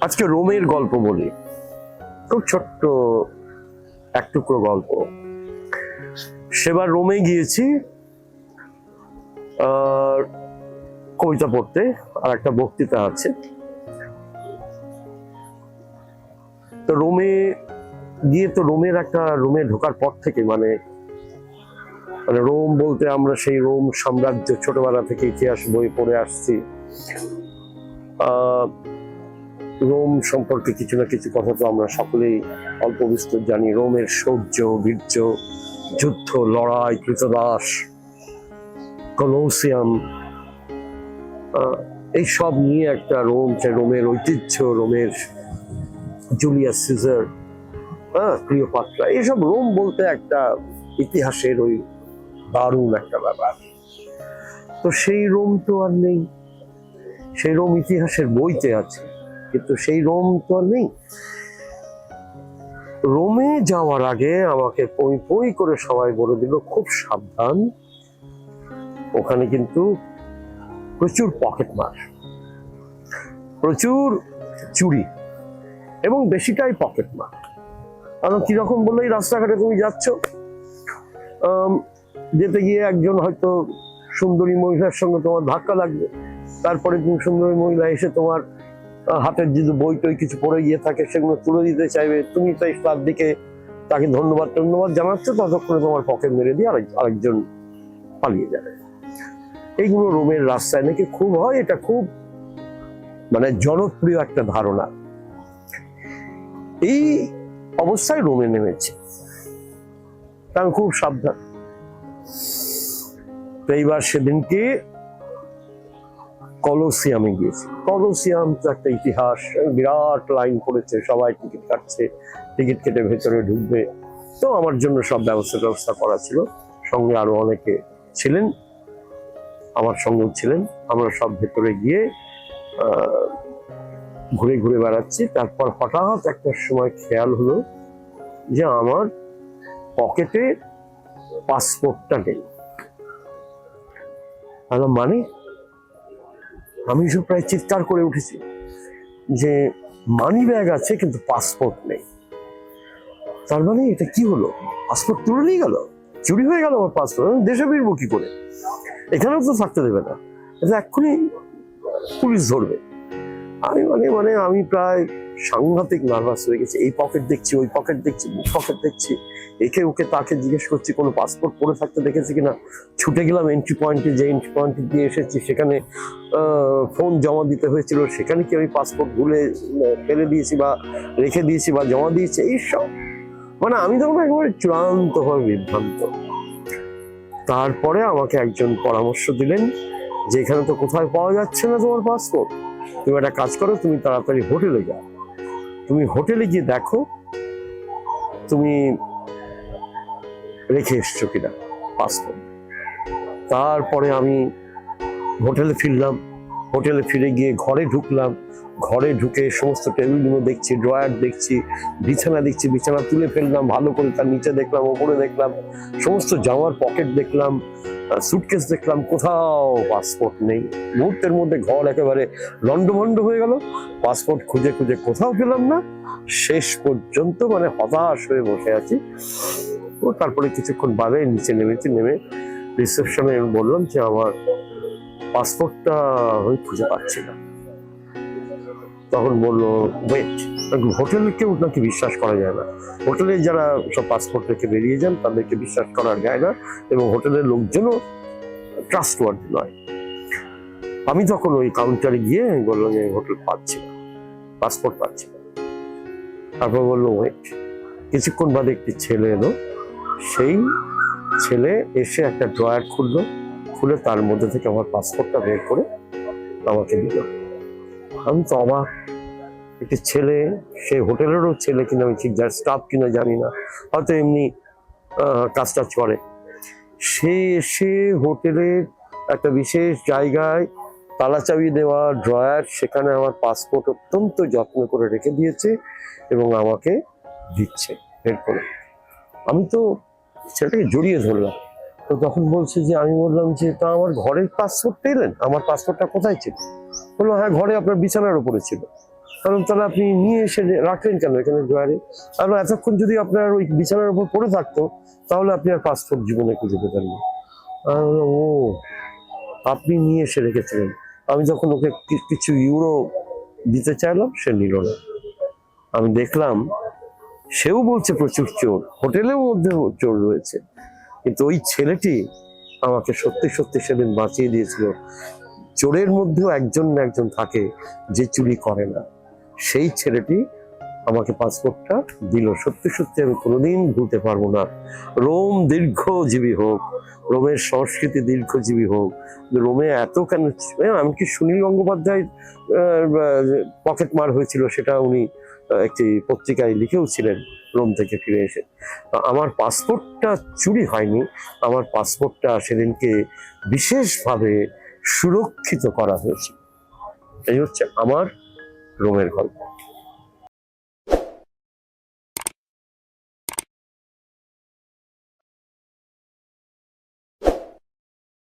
আজকে রোমের গল্প বলি। খুব ছোট্ট এক টুকরো গল্প। সেবার রোমে গিয়েছি কবিতা পড়তে আর একটা বক্তৃতা আছে। তো রোমে গিয়ে তো রোমের একটা রোমে ঢোকার পর থেকে মানে মানে রোম বলতে আমরা সেই রোম সাম্রাজ্য ছোটবেলা থেকে ইতিহাস বই পড়ে আসছি। আহ, রোম সম্পর্কে কিছু না কিছু কথা তো আমরা সকলেই অল্প বিস্তর জানি। রোমের শৌর্য বীর্য, যুদ্ধ, লড়াই কৃতদাস কলোসিয়াম এই সব নিয়ে একটা রোম রোমের ঐতিহ্য, রোমের জুলিয়াস সিজার হ্যাঁ ক্লিওপাট্রা এইসব রোম বলতে একটা ইতিহাসের ওই দারুণ একটা ব্যাপার। তো সেই রোম তো আর নেই। সেই রোম ইতিহাসের বইতে আছে। কিন্তু সেই রোম তো আর নেই। রোমে যাওয়ার আগে আমাকে পই পই করে সবাই বলে দিল, খুব সাবধান। ওখানে কিন্তু প্রচুর পকেট মার, প্রচুর চুরি এবং বেশিটাই পকেট মার। কারণ কীরকম বলল এই রাস্তাঘাটে তুমি যাচ্ছ। যেতে গিয়ে একজন হয়তো সুন্দরী মহিলার সঙ্গে তোমার ধাক্কা লাগবে, তারপরে তুমি সুন্দরী মহিলা এসে তোমার হাতের যদি বই টই কিছু পড়ে গিয়ে থাকে, সেগুলো তুলে দিতে চাইবে, তুমি তাই তার দিকে তাকে ধন্যবাদ ধন্যবাদ জানাচ্ছ, ততক্ষণে তোমার পকেট মেরে দিয়ে আরেক, আরেকজন পালিয়ে যাবে। এইগুলো রোমের রাস্তায় নাকি খুব হয়, এটা খুব মানে জনপ্রিয় একটা ধারণা। এই অবস্থায় রোমে নেমেছে। কারণ খুব সাবধান। তো এইবার সেদিনকে কলোসিয়ামে গিয়েছি। কলোসিয়াম তো একটা ইতিহাস, বিরাট লাইন পড়েছে, সবাই টিকিট কাটছে, টিকিট কেটে ভেতরে ঢুকবে। তো আমার জন্য সব ব্যবস্থা ব্যবস্থা করা ছিল। সঙ্গে আরও অনেকে ছিলেন, আমার সঙ্গেও ছিলেন। আমরা সব ভেতরে গিয়ে ঘুরে ঘুরে বেড়াচ্ছি। তারপর হঠাৎ একটা সময় খেয়াল হলো যে আমার পকেটে পাসপোর্টটা নেই। মানে আমি সব প্রায় চিৎকার করে উঠেছি যে মানি ব্যাগ আছে, কিন্তু পাসপোর্ট নেই। তার মানে এটা কি হলো? পাসপোর্ট তুলে নিয়ে গেল? চুরি হয়ে গেল আমার পাসপোর্ট দেশে ফিরবো কি করে? এখানেও তো থাকতে দেবে না। এটা এক্ষুনি পুলিশ ধরবে। আমি মানে মানে আমি প্রায় সাংঘাতিক নার্ভাস হয়ে গেছি। এই পকেট দেখছি, ওই পকেট দেখছি পকেট দেখছি। একে ওকে তাকে জিজ্ঞেস করছি, কোনো পাসপোর্ট পরে থাকতে দেখেছি কিনা? ছুটে গেলাম এন্ট্রি পয়েন্টে যে এন্ট্রি পয়েন্টে দিয়ে এসেছি, সেখানে ফোন জমা দিতে হয়েছিল। সেখানে কি আমি পাসপোর্ট ভুলে ফেলে দিয়েছি বা রেখে দিয়েছি বা জমা দিয়েছি? এইসব মানে আমি তখন একেবারে চূড়ান্তভাবে বিভ্রান্ত। তারপরে আমাকে একজন পরামর্শ দিলেন, যে এখানে তো কোথায় পাওয়া যাচ্ছে না তোমার পাসপোর্ট তুমি একটা কাজ করো, তুমি তাড়াতাড়ি হোটেলে যাও। তুমি হোটেলে গিয়ে দেখো, তুমি রেখে এসছো কিনা পাসপোর্ট তারপরে আমি হোটেলে ফিরলাম, হোটেলে ফিরে গিয়ে ঘরে ঢুকলাম। ঘরে ঢুকে সমস্ত টেবিলগুলো দেখছি, ড্রয়ার দেখছি, বিছানা দেখছি, বিছানা তুলে ফেললাম, ভালো করে তার নিচে দেখলাম, ওপরে দেখলাম, সমস্ত জামার পকেট দেখলাম। সুটকেস দেখলাম, কোথাও পাসপোর্ট নেই। মুহূর্তের মধ্যে ঘর একেবারে লন্ডভন্ড হয়ে গেল। পাসপোর্ট খুঁজে খুঁজে কোথাও পেলাম না। শেষ পর্যন্ত মানে হতাশ হয়ে বসে আছি। তো তারপরে কিছুক্ষণ বাদে নিচে নেমেছি, নেমে রিসেপশনে বললাম যে, আমার পাসপোর্টটা আমি খুঁজে পাচ্ছি না। তখন বলল ওয়েট হোটেলে কেউ নাকি বিশ্বাস করা যায় না। হোটেলে যারা সব পাসপোর্ট রেখে বেরিয়ে যান, তাদেরকে বিশ্বাস করা যায় না এবং হোটেলের লোকজনও ট্রাস্টওয়ার্দি নয়। আমি তখন ওই কাউন্টারে গিয়ে বললাম যে, হোটেল পাচ্ছি না পাসপোর্ট পাচ্ছি না। তারপর বলল, ওয়েট, কিছুক্ষণ বাদে একটি ছেলে এলো। সেই ছেলে এসে একটা ড্রয়ার খুললো, খুলে তার মধ্যে থেকে আমার পাসপোর্টটা বের করে আমাকে দিল। আমি তো অবাক। একটি ছেলে, সে হোটেলেরও ছেলে কিনা আমি ঠিক, যার স্টাফ কিনা জানি না। হয়তো এমনি কাজ টাজ করে সে এসে হোটেলের একটা বিশেষ জায়গায় তালা চাবি দেওয়া, ড্রয়ার, সেখানে আমার পাসপোর্ট অত্যন্ত যত্ন করে রেখে দিয়েছে এবং আমাকে দিচ্ছে। করে আমি তো ছেলেটাকে জড়িয়ে ধরলাম। তো তখন বলছে যে, আমি বললাম যে, তা আমার ঘরের পাসপোর্ট পেলেন আমার পাসপোর্টটা কোথায় ছিল? বলল হ্যাঁ ঘরে আপনার বিছানার উপরে ছিল। কারণ তাহলে আপনি নিয়ে এসে রাখলেন কেন এখানে ড্রয়ারে আর এতক্ষণ যদি আপনার ওই বিছানার উপর পড়ে থাকতো, তাহলে আপনি আর পাসপোর্ট জীবনে খুঁজে পেতেন না। ও, আপনি নিয়ে এসে রেখেছিলেন। আমি যখন ওকে কিছু ইউরো দিতে চাইলাম, সে নিল না। আমি দেখলাম, সেও বলছে প্রচুর চোর। হোটেলের মধ্যে চোর রয়েছে। কিন্তু ওই ছেলেটি আমাকে সত্যি সত্যি সেদিন বাঁচিয়ে দিয়েছিল। চোরের মধ্যেও একজন না একজন থাকে যে চুরি করে না। সেই ছেলেটি আমাকে পাসপোর্টটা দিল। সত্যি সত্যি আমি কোনোদিন ভুলতে পারব না। রোম দীর্ঘজীবী হোক, রোমের সংস্কৃতি দীর্ঘজীবী হোক, রোমে এত কেন আমি কি সুনীল গঙ্গোপাধ্যায় পকেট মার হয়েছিল সেটা উনি একটি পত্রিকায় লিখেও ছিলেন রোম থেকে ফিরে এসে। আমার পাসপোর্টটা চুরি হয়নি, আমার পাসপোর্টটা সেদিনকে বিশেষভাবে সুরক্ষিত করা হয়েছে। এই হচ্ছে আমার রোমের গল্প।